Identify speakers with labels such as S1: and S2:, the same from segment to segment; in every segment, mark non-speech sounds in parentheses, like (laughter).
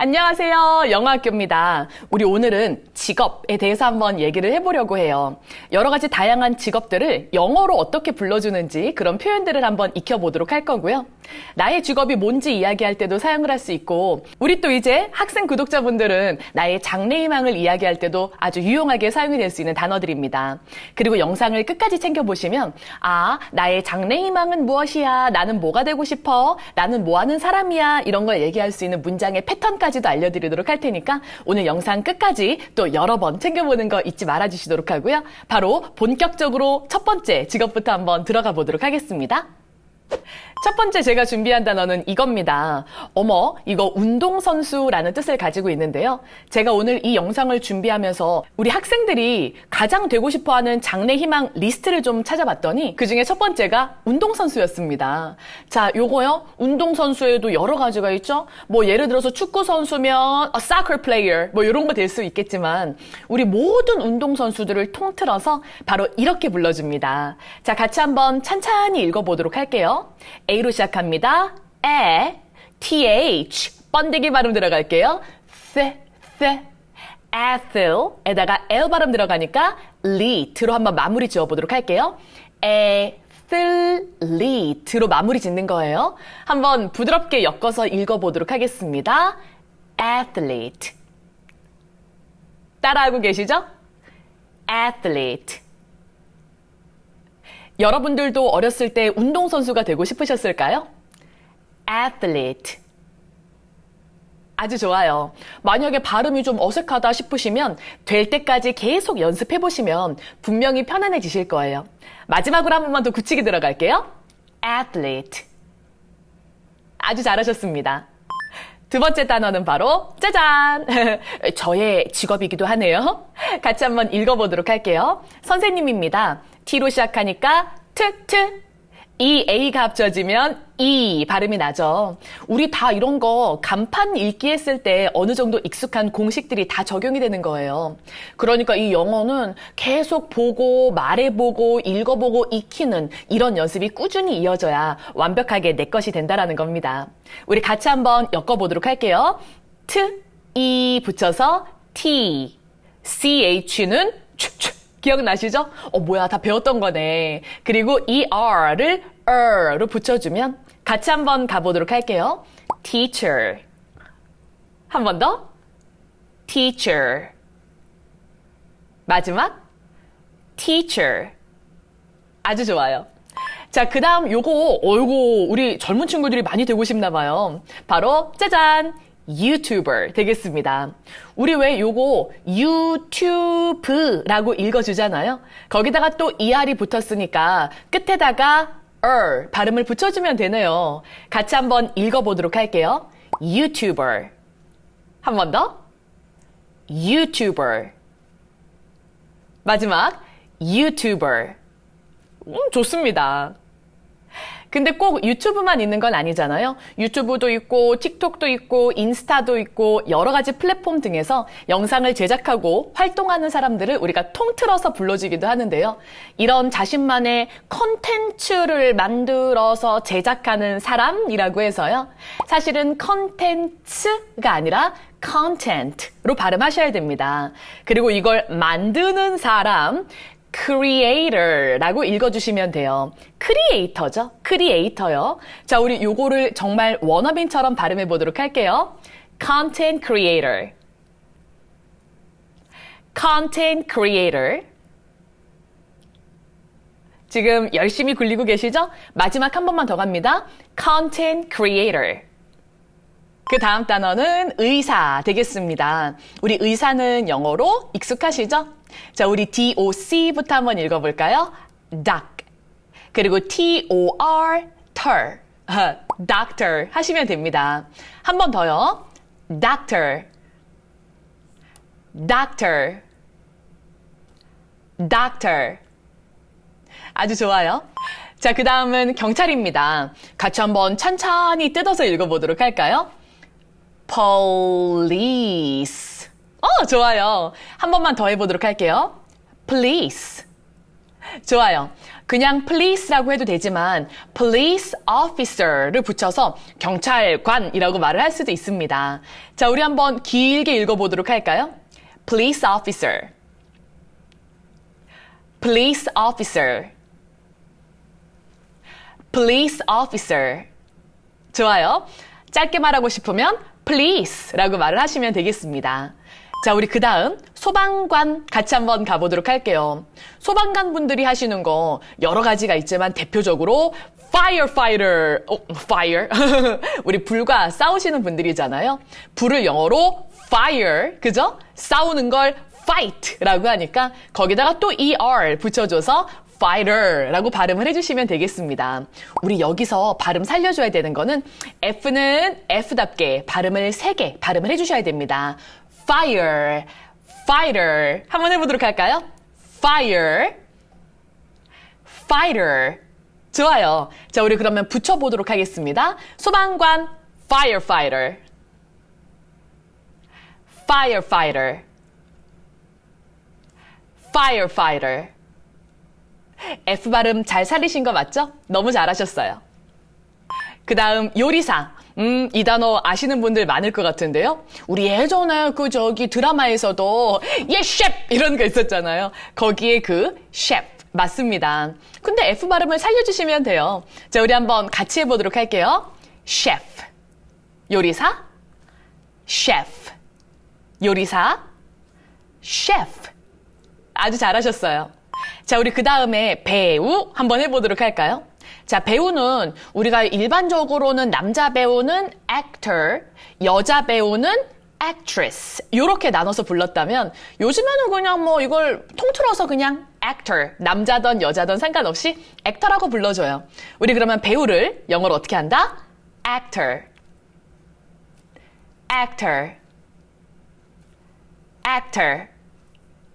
S1: 안녕하세요. 영어학교입니다. 우리 오늘은 직업에 대해서 한번 얘기를 해보려고 해요. 여러 가지 다양한 직업들을 영어로 어떻게 불러주는지 그런 표현들을 한번 익혀보도록 할 거고요. 나의 직업이 뭔지 이야기할 때도 사용을 할 수 있고, 우리 또 이제 학생 구독자분들은 나의 장래희망을 이야기할 때도 아주 유용하게 사용이 될 수 있는 단어들입니다. 그리고 영상을 끝까지 챙겨보시면, 아, 나의 장래희망은 무엇이야? 나는 뭐가 되고 싶어? 나는 뭐 하는 사람이야? 이런 걸 얘기할 수 있는 문장의 패턴까지 도 알려드리도록 할 테니까 오늘 영상 끝까지 또 여러 번 챙겨보는 거 잊지 말아주시도록 하고요. 바로 본격적으로 첫 번째 직업부터 한번 들어가 보도록 하겠습니다. 첫 번째 제가 준비한 단어는 이겁니다. 어머, 이거 운동선수라는 뜻을 가지고 있는데요. 제가 오늘 이 영상을 준비하면서 우리 학생들이 가장 되고 싶어 하는 장래 희망 리스트를 좀 찾아봤더니 그 중에 첫 번째가 운동선수였습니다. 자, 요거요. 운동선수에도 여러 가지가 있죠. 뭐 예를 들어서 축구선수면 a soccer player 뭐 이런 거 될 수 있겠지만 우리 모든 운동선수들을 통틀어서 바로 이렇게 불러줍니다. 자, 같이 한번 찬찬히 읽어보도록 할게요. A로 시작합니다. 에, th, 번데기 발음 들어갈게요. th, th, athle에다가 l 발음 들어가니까 lead로 한번 마무리 지어보도록 할게요. athlete로 마무리 짓는 거예요. 한번 부드럽게 엮어서 읽어보도록 하겠습니다. athlete. 따라하고 계시죠? athlete. 여러분들도 어렸을 때 운동선수가 되고 싶으셨을까요? athlete. 아주 좋아요. 만약에 발음이 좀 어색하다 싶으시면 될 때까지 계속 연습해 보시면 분명히 편안해지실 거예요. 마지막으로 한 번만 더 굳히게 들어갈게요. athlete. 아주 잘하셨습니다. 두 번째 단어는 바로 짜잔! (laughs) 저의 직업이기도 하네요. 같이 한번 읽어보도록 할게요. 선생님입니다. T로 시작하니까 트, 트. 이 A가 합쳐지면 E 발음이 나죠. 우리 다 이런 거 간판 읽기 했을 때 어느 정도 익숙한 공식들이 다 적용이 되는 거예요. 그러니까 이 영어는 계속 보고 말해보고 읽어보고 익히는 이런 연습이 꾸준히 이어져야 완벽하게 내 것이 된다라는 겁니다. 우리 같이 한번 엮어보도록 할게요. 트, E 붙여서 T, CH는 축축. 기억나시죠? 어, 뭐야, 다 배웠던 거네. 그리고 er를 er로 붙여주면 같이 한번 가보도록 할게요. teacher. 한 번 더. teacher. 마지막. teacher. 아주 좋아요. 자, 그 다음 요거, 어이고, 우리 젊은 친구들이 많이 되고 싶나 봐요. 바로, 짜잔! 유튜버 되겠습니다. 우리 왜 요거 유튜브라고 읽어주잖아요. 거기다가 또 er이 붙었으니까 끝에다가 er 발음을 붙여주면 되네요. 같이 한번 읽어보도록 할게요. 유튜버. 한번 더. 유튜버. 마지막 유튜버. 음, 좋습니다. 근데 꼭 유튜브만 있는 건 아니잖아요. 유튜브도 있고, 틱톡도 있고, 인스타도 있고, 여러 가지 플랫폼 등에서 영상을 제작하고 활동하는 사람들을 우리가 통틀어서 불러주기도 하는데요. 이런 자신만의 컨텐츠를 만들어서 제작하는 사람이라고 해서요. 사실은 컨텐츠가 아니라 content로 발음하셔야 됩니다. 그리고 이걸 만드는 사람, creator라고 읽어주시면 돼요. 크리에이터죠. 크리에이터요. 자, 우리 요거를 정말 원어민처럼 발음해 보도록 할게요. content creator. content creator. 지금 열심히 굴리고 계시죠? 마지막 한 번만 더 갑니다. content creator. 그 다음 단어는 의사 되겠습니다. 우리 의사는 영어로 익숙하시죠? 자, 우리 DOC부터 한번 읽어볼까요? doc. 그리고 TOR, ter. doctor 하시면 됩니다. 한 번 더요. doctor. doctor. doctor. 아주 좋아요. 자, 그 다음은 경찰입니다. 같이 한번 찬찬히 뜯어서 읽어보도록 할까요? Police. 어, 좋아요. 한 번만 더 해보도록 할게요. police. 좋아요. 그냥 police라고 해도 되지만 police officer를 붙여서 경찰관이라고 말을 할 수도 있습니다. 자, 우리 한번 길게 읽어보도록 할까요? police officer. police officer. police officer. 좋아요. 짧게 말하고 싶으면 please라고 말을 하시면 되겠습니다. 자, 우리 그 다음 소방관 같이 한번 가보도록 할게요. 소방관 분들이 하시는 거 여러 가지가 있지만 대표적으로 firefighter, 어, fire. (laughs) 우리 불과 싸우시는 분들이잖아요. 불을 영어로 fire, 그죠? 싸우는 걸 fight라고 하니까 거기다가 또 er 붙여줘서 fighter라고 발음을 해주시면 되겠습니다. 우리 여기서 발음 살려줘야 되는 거는 F는 F답게 발음을 세개 발음을 해주셔야 됩니다. fire, fighter. 한번 해보도록 할까요? fire, fighter. 좋아요. 자, 우리 그러면 붙여보도록 하겠습니다. 소방관, firefighter. firefighter. firefighter. F 발음 잘 살리신 거 맞죠? 너무 잘하셨어요. 그 다음 요리사. 음, 이 단어 아시는 분들 많을 것 같은데요. 우리 예전에 그 저기 드라마에서도 예 셰프 이런 거 있었잖아요. 거기에 그 셰프 맞습니다. 근데 F 발음을 살려주시면 돼요. 자, 우리 한번 같이 해보도록 할게요. 셰프 요리사 셰프 요리사 셰프 아주 잘하셨어요. 자, 우리 그 다음에 배우 한번 해보도록 할까요? 자, 배우는 우리가 일반적으로는 남자 배우는 actor, 여자 배우는 actress 이렇게 나눠서 불렀다면 요즘에는 그냥 뭐 이걸 통틀어서 그냥 actor 남자든 여자든 상관없이 actor라고 불러줘요. 우리 그러면 배우를 영어로 어떻게 한다? actor, actor, actor.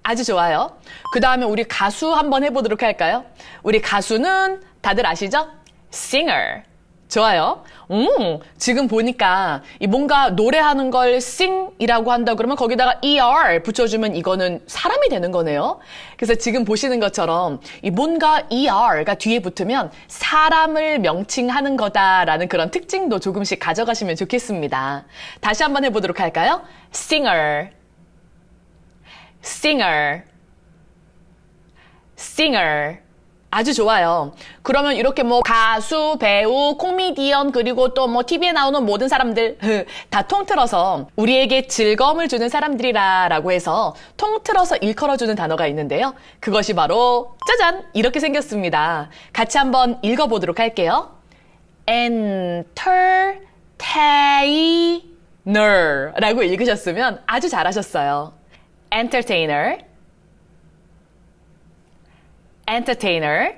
S1: 아주 좋아요. 그 다음에 우리 가수 한번 해보도록 할까요? 우리 가수는 다들 아시죠? singer. 좋아요. 음, 지금 보니까 이 뭔가 노래하는 걸 sing이라고 한다 그러면 거기다가 er 붙여주면 이거는 사람이 되는 거네요. 그래서 지금 보시는 것처럼 이 뭔가 er가 뒤에 붙으면 사람을 명칭하는 거다라는 그런 특징도 조금씩 가져가시면 좋겠습니다. 다시 한번 해보도록 할까요? singer. Singer, singer. 아주 좋아요. 그러면 이렇게 뭐 가수, 배우, 코미디언 그리고 또 뭐 TV에 나오는 모든 사람들 (laughs) 다 통틀어서 우리에게 즐거움을 주는 사람들이라 라고 해서 통틀어서 일컬어주는 단어가 있는데요. 그것이 바로 짜잔 이렇게 생겼습니다. 같이 한번 읽어보도록 할게요. entertainer 라고 읽으셨으면 아주 잘하셨어요. Entertainer, entertainer,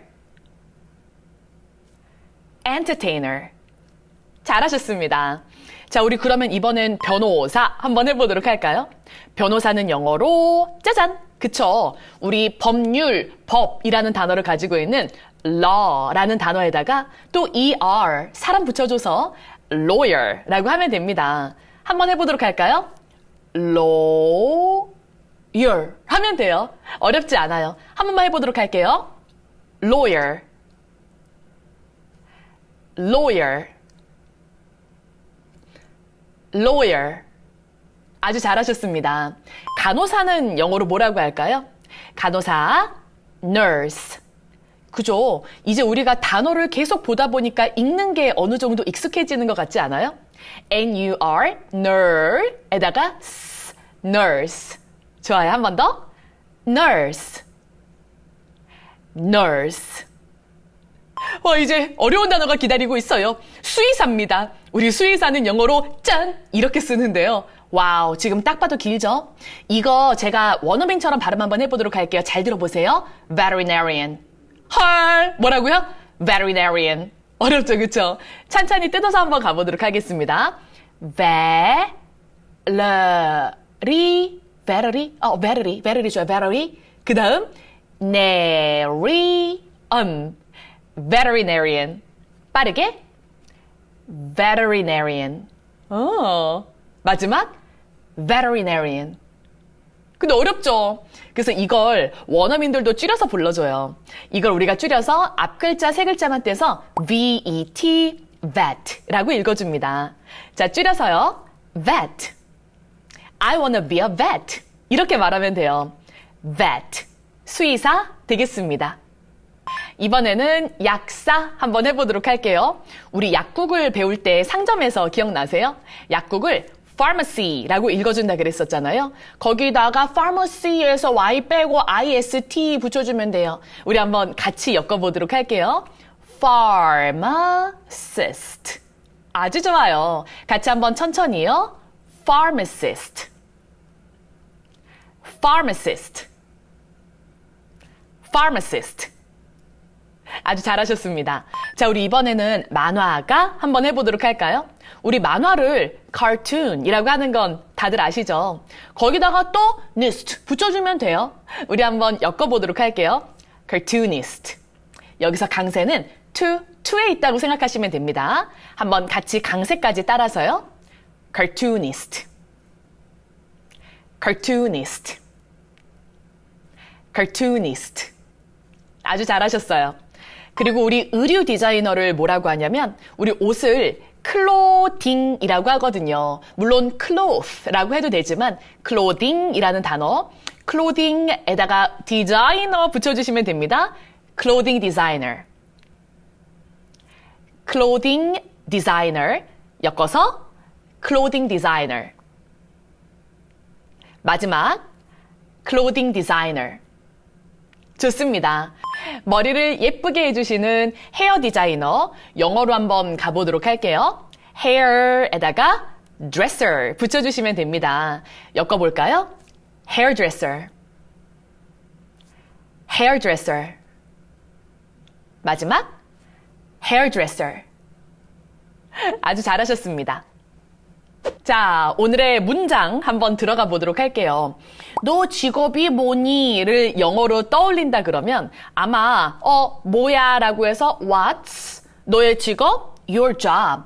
S1: entertainer. 잘하셨습니다. 자, 우리 그러면 이번엔 변호사 한번 해보도록 할까요? 변호사는 영어로 짜잔! 그쵸? 우리 법률, 법이라는 단어를 가지고 있는 law라는 단어에다가 또 er, 사람 붙여줘서 lawyer라고 하면 됩니다. 한번 해보도록 할까요? law, lawyer 하면 돼요. 어렵지 않아요. 한 번만 해보도록 할게요. lawyer, lawyer, lawyer. 아주 잘하셨습니다. 간호사는 영어로 뭐라고 할까요? 간호사, nurse. 그죠? 이제 우리가 단어를 계속 보다 보니까 읽는 게 어느 정도 익숙해지는 것 같지 않아요? N-U-R, nurse에다가 s, nurse. 좋아요. 한 번 더. nurse. nurse. 와, 이제 어려운 단어가 기다리고 있어요. 수의사입니다. 우리 수의사는 영어로 짠! 이렇게 쓰는데요. 와우, 지금 딱 봐도 길죠? 이거 제가 원어민처럼 발음 한번 해보도록 할게요. 잘 들어보세요. veterinarian. 헐! 뭐라고요? veterinarian. 어렵죠, 그쵸? 찬찬히 뜯어서 한번 가보도록 하겠습니다. vetery, vetery, 어, vetery, vetery 좋아요, vetery. 그 다음, narian, veterinarian. 빠르게, veterinarian. 어, 마지막, veterinarian. 근데 어렵죠? 그래서 이걸 원어민들도 줄여서 불러줘요. 이걸 우리가 줄여서 앞 글자 세 글자만 떼서 V-E-T, vet 라고 읽어줍니다. 자, 줄여서요. vet. I wanna be a vet. 이렇게 말하면 돼요. vet. 수의사 되겠습니다. 이번에는 약사 한번 해보도록 할게요. 우리 약국을 배울 때 상점에서 기억나세요? 약국을 pharmacy라고 읽어준다 그랬었잖아요. 거기다가 pharmacy에서 y 빼고 ist 붙여주면 돼요. 우리 한번 같이 엮어보도록 할게요. pharmacist. 아주 좋아요. 같이 한번 천천히요. pharmacist. Pharmacist. pharmacist. 아주 잘하셨습니다. 자, 우리 이번에는 만화가 한번 해보도록 할까요? 우리 만화를 cartoon이라고 하는 건 다들 아시죠? 거기다가 또 nist 붙여주면 돼요. 우리 한번 엮어보도록 할게요. cartoonist. 여기서 강세는 to, to에 있다고 생각하시면 됩니다. 한번 같이 강세까지 따라서요. cartoonist. cartoonist. Cartoonist. 아주 잘하셨어요. 그리고 우리 의류 디자이너를 뭐라고 하냐면 우리 옷을 클로딩이라고 하거든요. 물론 cloth라고 해도 되지만 clothing이라는 단어 clothing에다가 디자이너 붙여주시면 됩니다. clothing designer. clothing designer 엮어서 clothing designer. 마지막 clothing designer. 좋습니다. 머리를 예쁘게 해주시는 헤어 디자이너 영어로 한번 가보도록 할게요. hair에다가 dresser 붙여주시면 됩니다. 엮어볼까요? hairdresser, hairdresser. 마지막 hairdresser. 아주 잘하셨습니다. 자, 오늘의 문장 한번 들어가 보도록 할게요. 너 직업이 뭐니?를 영어로 떠올린다 그러면 아마 어 뭐야 라고 해서 what's 너의 직업 your job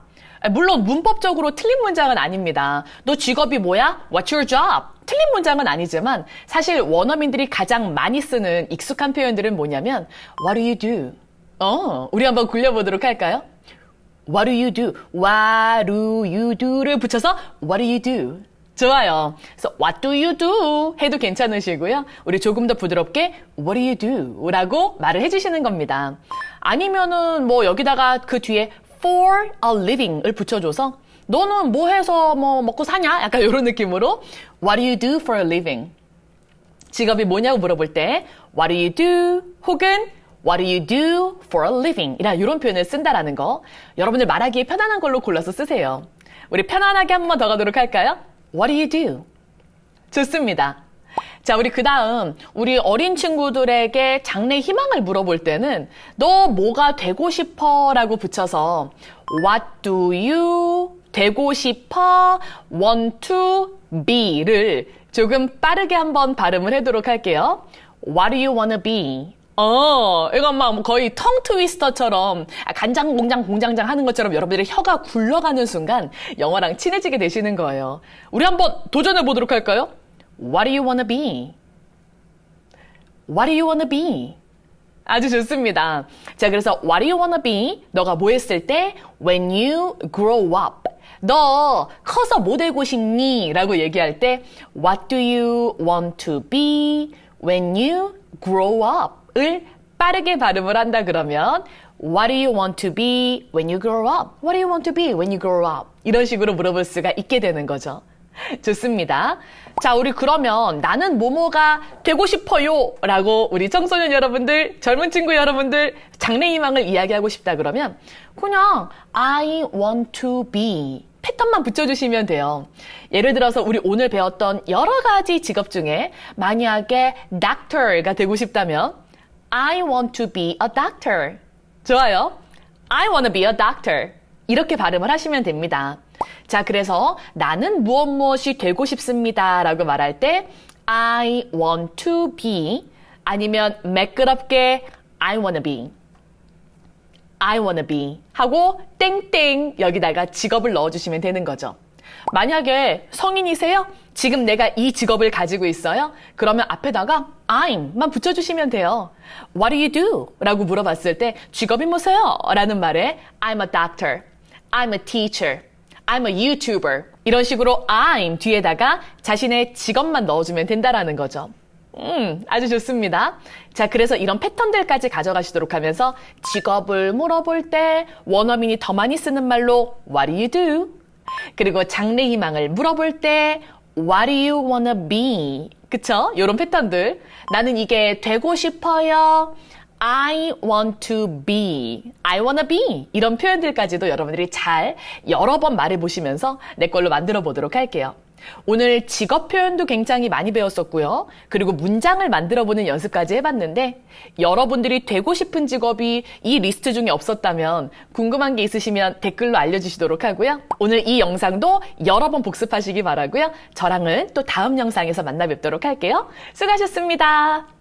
S1: 물론 문법적으로 틀린 문장은 아닙니다. 너 직업이 뭐야? What's your job? 틀린 문장은 아니지만 사실 원어민들이 가장 많이 쓰는 익숙한 표현들은 뭐냐면 What do you do? 어, 우리 한번 굴려보도록 할까요? What do you do? What do you do를 붙여서 What do you do? 좋아요. 그래서 What do you do? 해도 괜찮으시고요. 우리 조금 더 부드럽게 What do you do? 라고 말을 해주시는 겁니다. 아니면은 뭐 여기다가 그 뒤에 For a living을 붙여줘서 너는 뭐 해서 뭐 먹고 사냐? 약간 이런 느낌으로 What do you do for a living? 직업이 뭐냐고 물어볼 때 What do you do? 혹은 What do you do for a living? 이라 이런 표현을 쓴다라는 거. 여러분들 말하기에 편안한 걸로 골라서 쓰세요. 우리 편안하게 한 번 더 가도록 할까요? What do you do? 좋습니다. 자, 우리 그 다음, 우리 어린 친구들에게 장래 희망을 물어볼 때는, 너 뭐가 되고 싶어? 라고 붙여서, What do you 되고 싶어? Want to be를 조금 빠르게 한번 발음을 해도록 할게요. What do you wanna be? 어, 이건 막 거의 텅 트위스터처럼 아, 간장 공장 공장장 하는 것처럼 여러분들의 혀가 굴러가는 순간 영어랑 친해지게 되시는 거예요. 우리 한번 도전해 보도록 할까요? What do you wanna be? What do you wanna be? 아주 좋습니다. 자, 그래서 what do you wanna be? 너가 뭐 했을 때 when you grow up. 너 커서 뭐 되고 싶니? 라고 얘기할 때 what do you want to be when you grow up? 을 빠르게 발음을 한다 그러면 What do you want to be when you grow up? What do you want to be when you grow up? 이런 식으로 물어볼 수가 있게 되는 거죠. (laughs) 좋습니다. 자, 우리 그러면 나는 모모가 되고 싶어요. 라고 우리 청소년 여러분들, 젊은 친구 여러분들, 장래 희망을 이야기하고 싶다 그러면 그냥 I want to be 패턴만 붙여주시면 돼요. 예를 들어서 우리 오늘 배웠던 여러 가지 직업 중에 만약에 doctor가 되고 싶다면 I want to be a doctor. 좋아요. I want to be a doctor. 이렇게 발음을 하시면 됩니다. 자, 그래서 나는 무엇 무엇이 되고 싶습니다. 라고 말할 때 I want to be 아니면 매끄럽게 I wanna be. I wanna be 하고 땡땡 여기다가 직업을 넣어주시면 되는 거죠. 만약에 성인이세요? 지금 내가 이 직업을 가지고 있어요? 그러면 앞에다가 I'm,만 붙여주시면 돼요. What do you do? 라고 물어봤을 때 직업이 뭐세요? 라는 말에 I'm a doctor, I'm a teacher, I'm a YouTuber 이런 식으로 I'm 뒤에다가 자신의 직업만 넣어주면 된다라는 거죠. 음, 아주 좋습니다. 자, 그래서 이런 패턴들까지 가져가시도록 하면서 직업을 물어볼 때 원어민이 더 많이 쓰는 말로 What do you do? 그리고 장래 희망을 물어볼 때 What do you wanna be? 그쵸? 요런 패턴들. 나는 이게 되고 싶어요. I want to be. I wanna be. 이런 표현들까지도 여러분들이 잘 여러 번 말해 보시면서 내 걸로 만들어 보도록 할게요. 오늘 직업 표현도 굉장히 많이 배웠었고요. 그리고 문장을 만들어 보는 연습까지 해봤는데 여러분들이 되고 싶은 직업이 이 리스트 중에 없었다면 궁금한 게 있으시면 댓글로 알려주시도록 하고요. 오늘 이 영상도 여러 번 복습하시기 바라고요. 저랑은 또 다음 영상에서 만나 뵙도록 할게요. 수고하셨습니다.